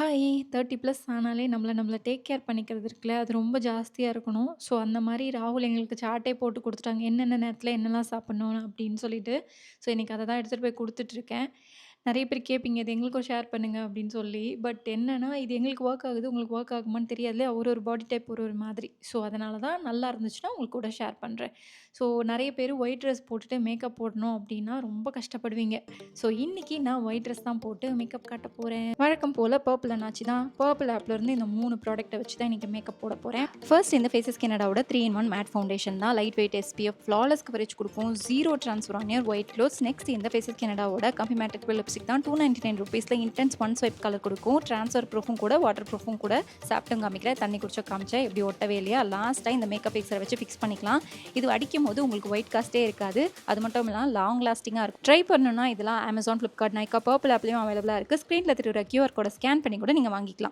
Hi! 30 plus ஆனாலே நம்மளை நம்மள டேக் கேர் பண்ணிக்கிறது இருக்குல்ல, அது ரொம்ப ஜாஸ்தியாக இருக்கணும். ஸோ, அந்த மாதிரி ராகுல் எங்களுக்கு சார்ட்டே போட்டு கொடுத்துட்டாங்க என்னென்ன நேரத்தில் என்னெல்லாம் சாப்பிட்ணும் அப்படின்னு சொல்லிட்டு. ஸோ, இன்றைக்கி அதை தான் எடுத்துகிட்டு போய் கொடுத்துட்ருக்கேன் நிறைய பேர் கேட்பீங்க, "இது எங்களுக்கும் ஷேர் பண்ணுங்க" அப்படின்னு சொல்லி. பட் என்னன்னா, இது எங்களுக்கு ஒர்க் ஆகுது, உங்களுக்கு ஒர்க் ஆகுமான்னு தெரியாதுல்ல. ஒரு ஒரு பாடி டைப் ஒரு ஒரு மாதிரி. ஸோ, அதனால தான் நல்லா இருந்துச்சுன்னா உங்க கூட ஷேர் பண்றேன். ஸோ, நிறைய பேர் ஒயிட் ட்ரெஸ் போட்டுட்டு மேக்கப் போடணும் அப்படின்னா ரொம்ப கஷ்டப்படுவீங்க. ஸோ, இன்னைக்கு நான் ஒயிட் ட்ரெஸ் தான் போட்டு மேக்கப் காட்ட போறேன். வழக்கம் போல பர்பிள் அண்ணாச்சி தான். பர்பிள் ஆப்லேருந்து இந்த 3 ப்ராடக்ட்ட வச்சு தான் இன்னைக்கு மேக்கப் போட போறேன். ஃபர்ஸ்ட் இந்த ஃபேஸஸ் கனடாவோட 3 இன் 1 மேட் ஃபவுண்டேஷன் தான். Light weight SPF, flawless coverage கொடுக்கும். 0 transfer on your white clothes. Next இந்த ஃபேஸஸ் கனடாவோட கம்பி மேட் லிப்ஸ்டிக் தான். டூ நைன்ட்டி நைன் ருபீஸில் இன்டென்ஸ் ஒன் ஸ்வைப் கலர் கொடுக்கும் ட்ரான்ஸ்ஃபர் ப்ரூஃபும் கூட, வாட்டர் ப்ரூஃபும் கூட. சாப்பிட்டும் காமிக்கிறேன். தண்ணி குடிச்சும் காமிச்சேன். எப்படி ஒட்டவே இல்லையா? லாஸ்ட்டாக இந்த மேக்கப் ஃபிக்ஸர வச்சு ஃபிக்ஸ் பண்ணிக்கலாம். இது அடிக்கும் போது உங்களுக்கு ஒயிட் காஸ்ட்டே இருக்காது. அது மட்டும் இல்லாம லாங் லாஸ்டிங்காக இருக்கும். ட்ரை பண்ணணும்னா இதெல்லாம் அமேசான் ஃப்ளிப்கார்ட் நைக்கா பர்பிள் ஆப்லேயும் அவைலபிளாக இருக்குது ஸ்க்ரீனில் தெரியிற கியூஆர் கோட ஸ்கேன் பண்ணி கூட நீங்கள் வாங்கிக்கலாம்.